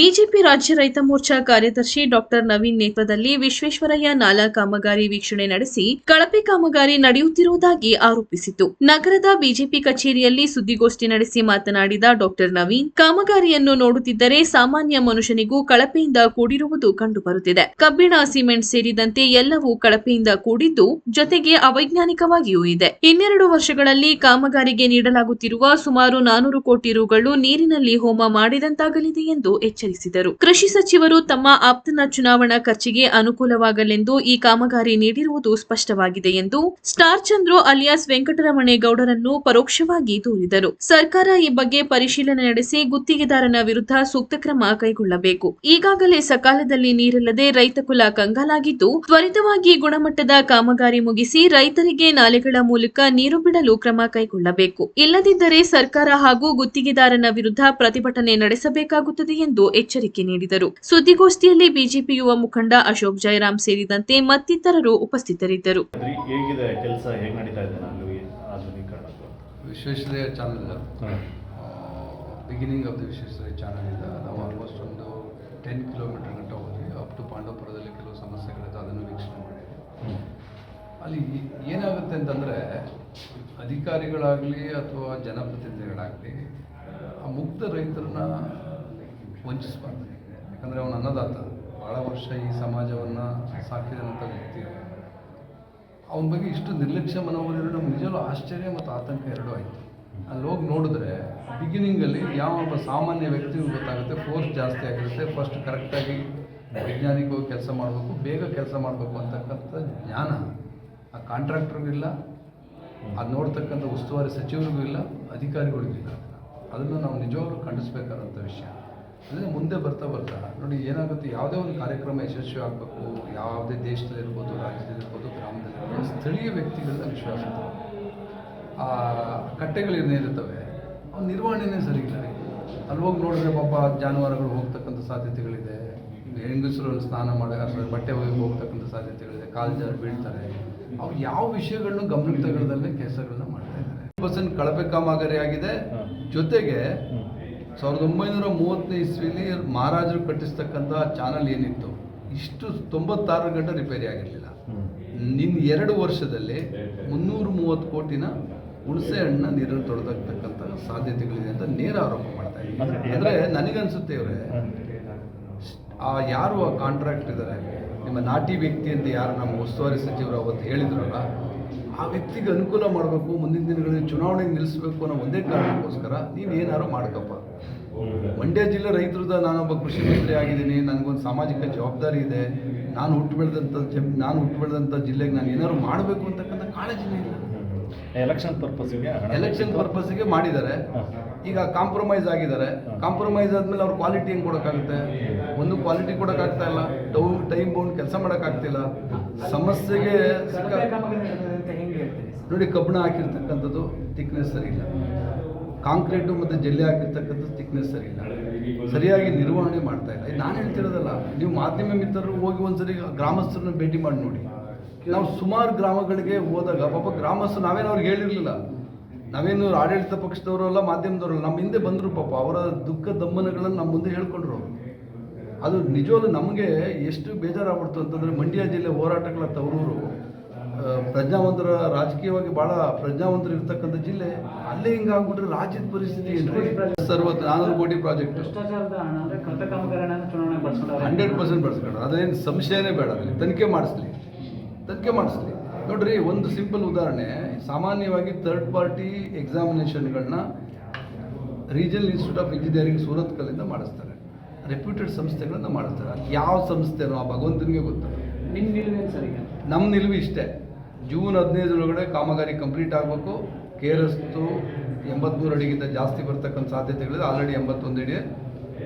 BJP ರಾಜ್ಯ ರೈತ ಮೋರ್ಚಾ ಕಾರ್ಯದರ್ಶಿ ಡಾಕ್ಟರ್ ನವೀನ್ ನೇತೃತ್ವದಲ್ಲಿ ವಿಶ್ವೇಶ್ವರಯ್ಯ ನಾಲಾ ಕಾಮಗಾರಿ ವೀಕ್ಷಣೆ ನಡೆಸಿ ಕಳಪೆ ಕಾಮಗಾರಿ ನಡೆಯುತ್ತಿರುವುದಾಗಿ ಆರೋಪಿಸಿತು ನಗರದ ಬಿಜೆಪಿ ಕಚೇರಿಯಲ್ಲಿ ಸುದ್ದಿಗೋಷ್ಠಿ ನಡೆಸಿ ಮಾತನಾಡಿದ ಡಾಕ್ಟರ್ ನವೀನ್, ಕಾಮಗಾರಿಯನ್ನು ನೋಡುತ್ತಿದ್ದರೆ ಸಾಮಾನ್ಯ ಮನುಷ್ಯನಿಗೂ ಕಳಪೆಯಿಂದ ಕೂಡಿರುವುದು ಕಂಡುಬರುತ್ತಿದೆ. ಕಬ್ಬಿಣ, ಸಿಮೆಂಟ್ ಸೇರಿದಂತೆ ಎಲ್ಲವೂ ಕಳಪೆಯಿಂದ ಕೂಡಿದ್ದು ಜೊತೆಗೆ ಅವೈಜ್ಞಾನಿಕವಾಗಿಯೂ ಇದೆ. ಇನ್ನೆರಡು ವರ್ಷಗಳಲ್ಲಿ ಕಾಮಗಾರಿಗೆ ನೀಡಲಾಗುತ್ತಿರುವ ಸುಮಾರು ನಾನೂರು ಕೋಟಿ ರುಗಳು ನೀರಿನಲ್ಲಿ ಹೋಮ ಮಾಡಿದಂತಾಗಲಿದೆ ಎಂದು ಎಚ್ಚರಿಸಿದರು ಕೃಷಿ ಸಚಿವರು ತಮ್ಮ ಆಪ್ತನ ಚುನಾವಣಾ ಖರ್ಚಿಗೆ ಅನುಕೂಲವಾಗಲೆಂದು ಈ ಕಾಮಗಾರಿ ನೀಡಿರುವುದು ಸ್ಪಷ್ಟವಾಗಿದೆ ಎಂದು ಸ್ಟಾರ್ ಚಂದ್ರು ಅಲಿಯಾಸ್ ವೆಂಕಟರಮಣೇಗೌಡರನ್ನು ಪರೋಕ್ಷವಾಗಿ ದೂರಿದರು. ಸರ್ಕಾರ ಈ ಬಗ್ಗೆ ಪರಿಶೀಲನೆ ನಡೆಸಿ ಗುತ್ತಿಗೆದಾರನ ವಿರುದ್ಧ ಸೂಕ್ತ ಕ್ರಮ ಕೈಗೊಳ್ಳಬೇಕು. ಈಗಾಗಲೇ ಸಕಾಲದಲ್ಲಿ ನೀರಿಲ್ಲದೆ ರೈತ ಕುಲ ಕಂಗಾಲಾಗಿದ್ದು, ತ್ವರಿತವಾಗಿ ಗುಣಮಟ್ಟದ ಕಾಮಗಾರಿ ಮುಗಿಸಿ ರೈತರಿಗೆ ನಾಲೆಗಳ ಮೂಲಕ ನೀರು ಬಿಡಲು ಕ್ರಮ ಕೈಗೊಳ್ಳಬೇಕು. ಇಲ್ಲದಿದ್ದರೆ ಸರ್ಕಾರ ಹಾಗೂ ಗುತ್ತಿಗೆದಾರನ ವಿರುದ್ಧ ಪ್ರತಿಭಟನೆ ನಡೆಸಬೇಕಾಗುತ್ತದೆ ಎಂದು ಎಚ್ಚರಿಕೆ ನೀಡಿದರು. ಸುದ್ದಿಗೋಷ್ಠಿಯಲ್ಲಿ ಬಿಜೆಪಿ ಯುವ ಮುಖಂಡ ಅಶೋಕ್ ಜಯರಾಮ್ ಸೇರಿದಂತೆ ಮತ್ತಿತರರು ಉಪಸ್ಥಿತರಿದ್ದರು. ಅದ್ರಿ ಹೇಗಿದೆ ಕೆಲಸ ಹೇಗೆ ನಡೀತಾ ಇದೆ ಅಲ್ಲಿ ಆಧುನೀಕರಣದ್ದು Visvesvaraya channel beginning of the Visvesvaraya ಚಾನಲಿಂದ ನಾವು ಆಲ್ಮೋಸ್ಟ್ ಒಂದು ಟೆನ್ ಕಿಲೋಮೀಟರ್ ಗಂಟ ಹೋದ್ವಿ. ಅಪ್ ಟು ಪಾಂಡವಪುರದಲ್ಲಿ ಕೆಲವು ಸಮಸ್ಯೆಗಳಿದೆ ಅದನ್ನು ವೀಕ್ಷಣೆ ಮಾಡಿದ್ವಿ. ಅಲ್ಲಿ ಏನಾಗುತ್ತೆ ಅಂತಂದರೆ ಅಧಿಕಾರಿಗಳಾಗಲಿ ಅಥವಾ ಜನಪ್ರತಿನಿಧಿಗಳಾಗಲಿ ಆ ಮುಗ್ಧ ರೈತರನ್ನ ವಂಚಿಸಬಾರ್ದು. ಯಾಕಂದರೆ ಅವನು ಅನ್ನದಾತ ಭಾಳ ವರ್ಷ ಈ ಸಮಾಜವನ್ನು ಸಾಕಿದಂಥ ವ್ಯಕ್ತಿ ಅವನ. ಬಗ್ಗೆ ಇಷ್ಟು ನಿರ್ಲಕ್ಷ್ಯ ಮನೋಭಾವ ನಮ್ಗೆ ನಿಜವೂ ಆಶ್ಚರ್ಯ ಮತ್ತು ಆತಂಕ ಎರಡೂ ಆಯಿತು. ಅಲ್ಲಿ ಹೋಗಿ ನೋಡಿದ್ರೆ ಬಿಗಿನಿಂಗಲ್ಲಿ ಯಾವ ಒಬ್ಬ ಸಾಮಾನ್ಯ ವ್ಯಕ್ತಿಗೂ ಗೊತ್ತಾಗುತ್ತೆ ಫೋರ್ಸ್ ಜಾಸ್ತಿ ಆಗಿರುತ್ತೆ ಫಸ್ಟ್ ಕರೆಕ್ಟಾಗಿ ವೈಜ್ಞಾನಿಕವಾಗಿ ಕೆಲಸ ಮಾಡಬೇಕು, ಬೇಗ ಕೆಲಸ ಮಾಡಬೇಕು ಅಂತಕ್ಕಂಥ ಜ್ಞಾನ ಆ ಕಾಂಟ್ರಾಕ್ಟ್ರಿಗೂ ಇಲ್ಲ ಅದು ನೋಡ್ತಕ್ಕಂಥ ಉಸ್ತುವಾರಿ ಸಚಿವರಿಗೂ ಇಲ್ಲ, ಅಧಿಕಾರಿಗಳಿಗೂ ಇಲ್ಲ. ಅದನ್ನು ನಾವು ನಿಜವಾಗ್ಲೂ ಖಂಡಿಸ್ಬೇಕಾದಂಥ ವಿಷಯ. ಅಂದರೆ ಮುಂದೆ ಬರ್ತಾ ಬರ್ತಾ ನೋಡಿ ಏನಾಗುತ್ತೆ ಯಾವುದೇ ಒಂದು ಕಾರ್ಯಕ್ರಮ ಯಶಸ್ವಿ ಆಗಬೇಕು ಯಾವುದೇ ದೇಶದಲ್ಲಿರ್ಬೋದು ರಾಜ್ಯದಲ್ಲಿರ್ಬೋದು ಗ್ರಾಮದಲ್ಲಿರ್ಬೋದು ಸ್ಥಳೀಯ ವ್ಯಕ್ತಿಗಳನ್ನ ವಿಶ್ವಾಸ ಆ ಕಟ್ಟೆಗಳೇನಿರುತ್ತವೆ ಅವ್ನ ನಿರ್ವಹಣೆನೇ ಸರಿ ಇಲ್ಲ. ಅಲ್ಲಿ ಹೋಗಿ ನೋಡಿದ್ರೆ ಪಾಪ ಜಾನುವಾರುಗಳು ಹೋಗ್ತಕ್ಕಂಥ ಸಾಧ್ಯತೆಗಳಿದೆ. ಹೆಂಗಸರು ಸ್ನಾನ ಮಾಡೋ ಬಟ್ಟೆ ಹೋಗಿ ಹೋಗ್ತಕ್ಕಂಥ ಸಾಧ್ಯತೆಗಳಿದೆ ಕಾಲು ಜಾರು ಬೀಳ್ತಾರೆ. ಅವ್ರು ಯಾವ ವಿಷಯಗಳನ್ನು ಗಮನಕ್ಕೆ ತಗೊಳ್ದಲ್ಲೇ ಕೆಲಸಗಳನ್ನ ಮಾಡ್ತಾ ಇದ್ದಾರೆ. ಪರ್ಸೆಂಟ್ ಕಳಪೆ ಕಾಮಗಾರಿ ಆಗಿದೆ. ಜೊತೆಗೆ ಸಾವಿರದ ಒಂಬೈನೂರ ಮೂವತ್ತನೇ ಇಸ್ವಿಯಲ್ಲಿ ಮಹಾರಾಜರು ಕಟ್ಟಿಸ್ತಕ್ಕಂಥ ಚಾನಲ್ ಏನಿತ್ತು ಇಷ್ಟು ತೊಂಬತ್ತಾರು ಗಂಟೆ ರಿಪೇರಿ ಆಗಿರಲಿಲ್ಲ. ನಿನ್ನ ಎರಡು ವರ್ಷದಲ್ಲಿ ಮುನ್ನೂರ ಮೂವತ್ತು ಕೋಟಿನ ಹುಣಸೆ ಹಣ್ಣ ನೀರನ್ನು ತೊಳೆದಾಗ್ತಕ್ಕಂಥ ಸಾಧ್ಯತೆಗಳಿದೆ ಅಂತ ನೇರ ಆರೋಪ ಮಾಡ್ತಾ ಇದ್ದೀನಿ. ಅಂದರೆ ನನಗನ್ಸುತ್ತೆ ಇವರೇ ಆ ಯಾರು ಆ ಕಾಂಟ್ರಾಕ್ಟ್ ಇದ್ದಾರೆ ನಿಮ್ಮ ನಾಟಿ ವ್ಯಕ್ತಿ ಅಂತ ಯಾರು ನಮ್ಮ ಉಸ್ತುವಾರಿ ಸಚಿವರು ಅವತ್ತು ಹೇಳಿದ್ರಲ್ಲ ಆ ವ್ಯಕ್ತಿಗೆ ಅನುಕೂಲ ಮಾಡಬೇಕು ಮುಂದಿನ ದಿನಗಳಲ್ಲಿ ಚುನಾವಣೆಗೆ ನಿಲ್ಲಿಸಬೇಕು ಅನ್ನೋ ಒಂದೇ ಕಾರಣಕ್ಕೋಸ್ಕರ ನೀವು ಏನಾದರೂ ಮಾಡ್ಕಪ್ಪ. ಮಂಡ್ಯ ಜಿಲ್ಲೆ ರೈತರದ ನಾನೊಬ್ಬ ಕೃಷಿ ಮಂತ್ರಿ ಆಗಿದ್ದೀನಿ ನನಗೊಂದು ಸಾಮಾಜಿಕ ಜವಾಬ್ದಾರಿ ಇದೆ ನಾನು ಹುಟ್ಟು ಬೆಳೆದಂಥ ಜಮ್ ನಾನು ಹುಟ್ಟು ಬೆಳೆದಂಥ ಜಿಲ್ಲೆಗೆ ನಾನು ಏನಾದ್ರು ಮಾಡಬೇಕು ಅಂತಕ್ಕಂಥ ಕಾಳಜಿನೇ ಇಲ್ಲ. ಎಲೆಕ್ಷನ್ ಪರ್ಪಸ್ಗೆ ಎಲೆಕ್ಷನ್ ಪರ್ಪಸ್ಗೆ ಮಾಡಿದ್ದಾರೆ. ಈಗ ಕಾಂಪ್ರಮೈಸ್ ಆಗಿದ್ದಾರೆ. ಕಾಂಪ್ರಮೈಸ್ ಆದಮೇಲೆ ಅವ್ರ ಕ್ವಾಲಿಟಿ ಹೆಂಗೆ ಕೊಡೋಕ್ಕಾಗುತ್ತೆ? ಒಂದು ಕ್ವಾಲಿಟಿ ಕೊಡೋಕ್ಕಾಗ್ತಾ ಇಲ್ಲ. ಡೌನ್ ಟೈಮ್ ಕೆಲಸ ಮಾಡೋಕ್ಕಾಗ್ತಿಲ್ಲ. ಸಮಸ್ಯೆಗೆ ನೋಡಿ, ಕಬ್ಬಣ ಹಾಕಿರ್ತಕ್ಕಂಥದ್ದು ತಿಕ್ನೆಸ್ ಸರಿ ಇಲ್ಲ. ಕಾಂಕ್ರೀಟು ಮತ್ತು ಜಲ್ಲಿ ಹಾಕಿರ್ತಕ್ಕಂಥದ್ದು ತಿಕ್ನೆಸ್ ಸರಿ ಇಲ್ಲ. ಸರಿಯಾಗಿ ನಿರ್ವಹಣೆ ಮಾಡ್ತಾ ಇಲ್ಲ. ನಾನು ಹೇಳ್ತಿರೋದಲ್ಲ, ನೀವು ಮಾಧ್ಯಮ ಮಿತ್ರರು ಹೋಗಿ ಒಂದ್ಸರಿ ಗ್ರಾಮಸ್ಥರನ್ನ ಭೇಟಿ ಮಾಡಿ ನೋಡಿ. ನಾವು ಸುಮಾರು ಗ್ರಾಮಗಳಿಗೆ ಹೋದಾಗ, ಪಾಪ ಗ್ರಾಮಸ್ಥರು ನಾವೇನು ಅವ್ರಿಗೆ ಹೇಳಿರಲಿಲ್ಲ. ನಾವೇನು ಆಡಳಿತ ಪಕ್ಷದವರು ಅಲ್ಲ ಮಾಧ್ಯಮದವರಲ್ಲ, ನಮ್ಮ ಹಿಂದೆ ಬಂದರು ಪಾಪ, ಅವರ ದುಃಖ ದಮ್ಮನಗಳನ್ನು ನಮ್ಮ ಮುಂದೆ ಹೇಳ್ಕೊಂಡ್ರು. ಅದು ನಿಜವಾಗ್ಲೂ ನಮಗೆ ಎಷ್ಟು ಬೇಜಾರಾಗ್ಬಿಡ್ತು ಅಂತಂದರೆ ಮಂಡ್ಯ ಜಿಲ್ಲೆ ಹೋರಾಟಗಳ ತವರೂರು ಪ್ರಜ್ಞಾವಂತರ ರಾಜಕೀಯವಾಗಿ ಭಾಳ ಪ್ರಜ್ಞಾವಂತರು ಇರ್ತಕ್ಕಂಥ ಜಿಲ್ಲೆ ಅಲ್ಲೇ ಹಿಂಗಾಗ್ಬಿಟ್ರೆ ರಾಜ್ಯದ ಪರಿಸ್ಥಿತಿ ಏನ್ರಿ? ಸರ್ವತ್ತು ನಾನೂರು ಕೋಟಿ ಪ್ರಾಜೆಕ್ಟ್. ಹಂಡ್ರೆಡ್ ಪರ್ಸೆಂಟ್ ಬಳಸ್ಕೊಂಡು ಅದೇನು ಸಂಶಯನೇ ಬೇಡ ಅಲ್ಲಿ ತನಿಖೆ ಮಾಡಿಸ್ಲಿ. ತನಿಖೆ ಮಾಡಿಸ್ಲಿ. ನೋಡ್ರಿ ಒಂದು ಸಿಂಪಲ್ ಉದಾಹರಣೆ. ಸಾಮಾನ್ಯವಾಗಿ ಥರ್ಡ್ ಪಾರ್ಟಿ ಎಕ್ಸಾಮಿನೇಷನ್ಗಳನ್ನ ರೀಜನಲ್ ಇನ್ಸ್ಟಿಟ್ಯೂಟ್ ಆಫ್ ಇಂಜಿನಿಯರಿಂಗ್ ಸೂರತ್ಕಲ್ಲಿಂದ ಮಾಡಿಸ್ತಾರೆ. ರೆಪ್ಯೂಟೆಡ್ ಸಂಸ್ಥೆಗಳನ್ನ ಮಾಡ್ತಾರೆ ಅದು ಯಾವ ಸಂಸ್ಥೆನೋ ಆ ಭಗವಂತನಿಗೆ ಗೊತ್ತು. ನಿಮ್ಮ ನಿಲುವೇನು ಸರ್ ಈಗ ನಮ್ಮ ನಿಲುವು ಇಷ್ಟೇ. ಜೂನ್ ಹದಿನೈದರೊಳಗಡೆ ಕಾಮಗಾರಿ ಕಂಪ್ಲೀಟ್ ಆಗಬೇಕು. ಕೆ ಆರ್ ಎಸ್ತು ಎಂಬತ್ಮೂರು ಅಡಿಗಿಂತ ಜಾಸ್ತಿ ಬರ್ತಕ್ಕಂಥ ಸಾಧ್ಯತೆಗಳಿದೆ. ಆಲ್ರೆಡಿ ಎಂಬತ್ತೊಂದು ಅಡಿ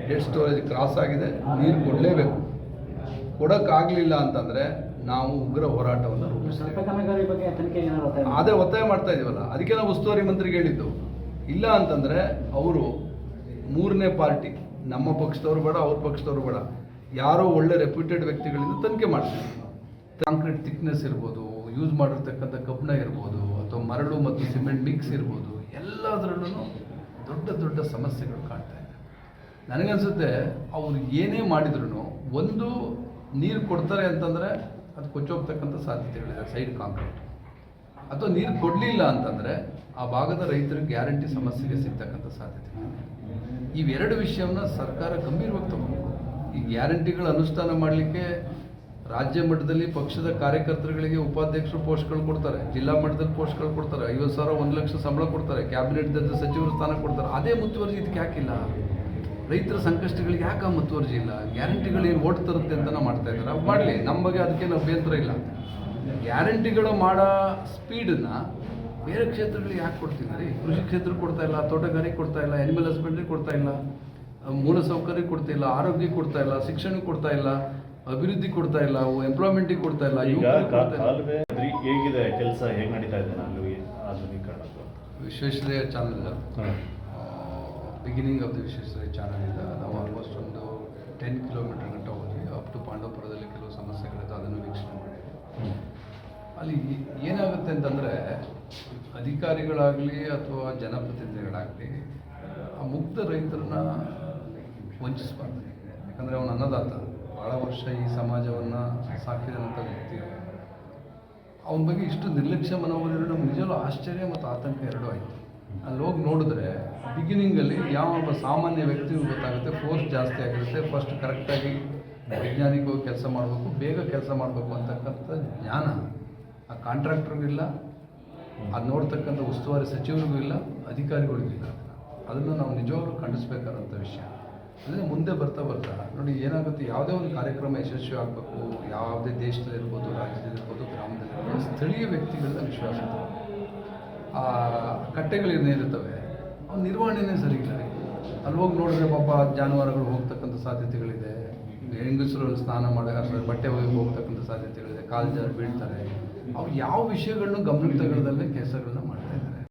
ಡೆಡ್ ಸ್ಟೋರೇಜ್ ಕ್ರಾಸ್ ಆಗಿದೆ. ನೀರು ಕೊಡಲೇಬೇಕು. ಕೊಡೋಕ್ಕಾಗಲಿಲ್ಲ ಅಂತಂದರೆ ನಾವು ಉಗ್ರ ಹೋರಾಟವನ್ನು ರೂಪಿಸ್ತೀವಿ. ಅದೇ ಒತ್ತಾಯ ಮಾಡ್ತಾ ಇದೀವಲ್ಲ. ಅದಕ್ಕೆ ನಾವು ಉಸ್ತುವಾರಿ ಮಂತ್ರಿಗೆ ಹೇಳಿದ್ದು. ಇಲ್ಲ ಅಂತಂದರೆ ಅವರು ಮೂರನೇ ಪಾರ್ಟಿ ನಮ್ಮ ಪಕ್ಷದವ್ರು ಬೇಡ, ಅವ್ರ ಪಕ್ಷದವರು ಬೇಡ. ಯಾರೋ ಒಳ್ಳೆ ರೆಪ್ಯೂಟೆಡ್ ವ್ಯಕ್ತಿಗಳಿಂದ ತನಿಖೆ ಮಾಡ್ತೀವಿ ಕಾಂಕ್ರೀಟ್ ಥಿಕ್ನೆಸ್ ಇರ್ಬೋದು ಯೂಸ್ ಮಾಡಿರ್ತಕ್ಕಂಥ ಕಬ್ಬಿಣ ಇರ್ಬೋದು, ಅಥವಾ ಮರಳು ಮತ್ತು ಸಿಮೆಂಟ್ ಮಿಕ್ಸ್ ಇರ್ಬೋದು ಎಲ್ಲದರಲ್ಲೂ ದೊಡ್ಡ ದೊಡ್ಡ ಸಮಸ್ಯೆಗಳು ಕಾಣ್ತಾ ಇದೆ. ನನಗನ್ಸುತ್ತೆ, ಅವರು ಏನೇ ಮಾಡಿದ್ರು ಒಂದು ನೀರು ಕೊಡ್ತಾರೆ ಅಂತಂದರೆ ಅದು ಕೊಚ್ಚೋಗ್ತಕ್ಕಂಥ ಸಾಧ್ಯತೆಗಳಿದೆ, ಸೈಡ್ ಕಾಂಕ್ರೀಟ್ ಅಥವಾ ನೀರು ಕೊಡಲಿಲ್ಲ ಅಂತಂದರೆ ಆ ಭಾಗದ ರೈತರು ಗ್ಯಾರಂಟಿ ಸಮಸ್ಯೆಗೆ ಸಿಗ್ತಕ್ಕಂಥ ಸಾಧ್ಯತೆ ಇವೆರಡು ವಿಷಯವನ್ನ ಸರ್ಕಾರ ಗಂಭೀರವಾಗಿ ತಗೊಂಡು ಈ ಗ್ಯಾರಂಟಿಗಳ ಅನುಷ್ಠಾನ ಮಾಡಲಿಕ್ಕೆ ರಾಜ್ಯ ಮಟ್ಟದಲ್ಲಿ ಪಕ್ಷದ ಕಾರ್ಯಕರ್ತರುಗಳಿಗೆ ಉಪಾಧ್ಯಕ್ಷರು ಪೋಸ್ಟ್ಗಳು ಕೊಡ್ತಾರೆ, ಜಿಲ್ಲಾ ಮಟ್ಟದಲ್ಲಿ ಪೋಸ್ಟ್ಗಳು ಕೊಡ್ತಾರೆ, ಐವತ್ತು ಸಾವಿರ, ಒಂದು ಲಕ್ಷ ಸಂಬಳ ಕೊಡ್ತಾರೆ, ಕ್ಯಾಬಿನೆಟ್ ಸಚಿವರ ಸ್ಥಾನ ಕೊಡ್ತಾರೆ. ಅದೇ ಮುತುವರ್ಜಿ ಇದಕ್ಕೆ ಯಾಕಿಲ್ಲ ರೈತರ ಸಂಕಷ್ಟಗಳಿಗೆ ಯಾಕೆ ಮುತುವರ್ಜಿ ಇಲ್ಲ? ಗ್ಯಾರಂಟಿಗಳು ಏನು ಓಟ್ ತರುತ್ತೆ ಅಂತ ಮಾಡ್ತಾ ಇದ್ದಾರೆ. ಮಾಡಲಿ. ನಮ್ಮ ಬಗ್ಗೆ ಅದಕ್ಕೇನು ಅಭ್ಯಂತರ ಇಲ್ಲ. ಗ್ಯಾರಂಟಿಗಳು ಮಾಡೋ ಸ್ಪೀಡನ್ನ ಬೇರೆ ಕ್ಷೇತ್ರಗಳಿಗೆ ಯಾಕೆ ಕೊಡ್ತಿದ್ದಾರೆ ಕೃಷಿ ಕ್ಷೇತ್ರಕ್ಕೆ ಕೊಡ್ತಾ ಇಲ್ಲ ತೋಟಗಾರಿಕೆ ಕೊಡ್ತಾ ಇಲ್ಲ ಅನಿಮಲ್ ಹಸ್ಬೆಂಡ್ರಿ ಕೊಡ್ತಾ ಇಲ್ಲ ಮೂಲಸೌಕರ್ಯ ಕೊಡ್ತಾ ಇಲ್ಲ ಆರೋಗ್ಯ ಕೊಡ್ತಾ ಇಲ್ಲ ಶಿಕ್ಷಣ ಕೊಡ್ತಾ ಇಲ್ಲ ಅಭಿವೃದ್ಧಿ ಕೊಡ್ತಾ ಇಲ್ಲ ಎಂಪ್ಲಾಯ್ಮೆಂಟಿಗೆ ಕೊಡ್ತಾ ಇಲ್ಲ ಹೇಗಿದೆ ಕೆಲಸ ಹೇಗೆ ನಡೀತಾ ಇದೆ Visvesvaraya channel beginning of the Visvesvaraya ಚಾನಲಿಂದ ನಾವು ಆಲ್ಮೋಸ್ಟ್ ಒಂದು ಟೆನ್ ಕಿಲೋಮೀಟರ್ ಅಲ್ಲಿ ಏನಾಗುತ್ತೆ ಅಂತಂದರೆ ಅಧಿಕಾರಿಗಳಾಗಲಿ ಅಥವಾ ಜನಪ್ರತಿನಿಧಿಗಳಾಗಲಿ, ಆ ಮುಕ್ತ ರೈತರನ್ನ ವಂಚಿಸಬಾರ್ದು. ಯಾಕಂದರೆ ಅವನು ಅನ್ನದಾತ. ಭಾಳ ವರ್ಷ ಈ ಸಮಾಜವನ್ನು ಸಾಕಿದಂಥ ವ್ಯಕ್ತಿ ಅವನ. ಬಗ್ಗೆ ಇಷ್ಟು ನಿರ್ಲಕ್ಷ್ಯ ಮನೋಭಾವ ನಮ್ಗೆ ನಿಜವೂ ಆಶ್ಚರ್ಯ ಮತ್ತು ಆತಂಕ ಎರಡೂ ಆಯಿತು. ಅಲ್ಲಿ ಹೋಗಿ ನೋಡಿದ್ರೆ ಬಿಗಿನಿಂಗಲ್ಲಿ ಯಾವ ಒಬ್ಬ ಸಾಮಾನ್ಯ ವ್ಯಕ್ತಿಗೂ ಗೊತ್ತಾಗುತ್ತೆ ಫೋರ್ಸ್ ಜಾಸ್ತಿ ಆಗಿರುತ್ತೆ ಫಸ್ಟ್ ಕರೆಕ್ಟಾಗಿ ವೈಜ್ಞಾನಿಕವಾಗಿ ಕೆಲಸ ಮಾಡಬೇಕು, ಬೇಗ ಕೆಲಸ ಮಾಡಬೇಕು ಅಂತಕ್ಕಂಥ ಜ್ಞಾನ. ಆ ಕಾಂಟ್ರಾಕ್ಟ್ರಿಗೂ ಇಲ್ಲ ಅದು ನೋಡ್ತಕ್ಕಂಥ ಉಸ್ತುವಾರಿ ಸಚಿವರಿಗೂ ಇಲ್ಲ, ಅಧಿಕಾರಿಗಳಿಗೂ ಇಲ್ಲ. ಅದನ್ನು ನಾವು ನಿಜವಾಗ್ಲೂ ಖಂಡಿಸ್ಬೇಕಾದಂಥ ವಿಷಯ. ಅಂದರೆ ಮುಂದೆ ಬರ್ತಾ ಬರ್ತಾ, ನೋಡಿ ಏನಾಗುತ್ತೆ, ಯಾವುದೇ ಒಂದು ಕಾರ್ಯಕ್ರಮ ಯಶಸ್ವಿ ಆಗಬೇಕು, ಯಾವುದೇ ದೇಶದಲ್ಲಿರ್ಬೋದು ರಾಜ್ಯದಲ್ಲಿರ್ಬೋದು ಗ್ರಾಮದಲ್ಲಿರ್ಬೋದು ಸ್ಥಳೀಯ ವ್ಯಕ್ತಿಗಳನ್ನ ವಿಶ್ವಾಸ ಆ ಆ ಕಟ್ಟೆಗಳೇನಿರುತ್ತವೆ ಅವು ನಿರ್ವಹಣೆನೇ ಸರಿ ಇಲ್ಲ ಅಲ್ಲಿ ಹೋಗಿ ನೋಡಿದ್ರೆ ಪಾಪ ಜಾನುವಾರುಗಳು ಹೋಗ್ತಕ್ಕಂಥ ಸಾಧ್ಯತೆಗಳಿದೆ. ಹೆಂಗಸರು ಸ್ನಾನ ಮಾಡಿ ಬಟ್ಟೆ ಹೋಗಿ ಹೋಗ್ತಕ್ಕಂಥ ಸಾಧ್ಯತೆಗಳಿದೆ. ಕಾಲು ಜಾರು ಬೀಳ್ತಾರೆ. ಅವು ಯಾವ ವಿಷಯಗಳನ್ನು ಗಮನಕ್ಕೆ ತಗೊಳ್ದಲ್ಲೇ ಕೆಲಸಗಳನ್ನ ಇದ್ದಾರೆ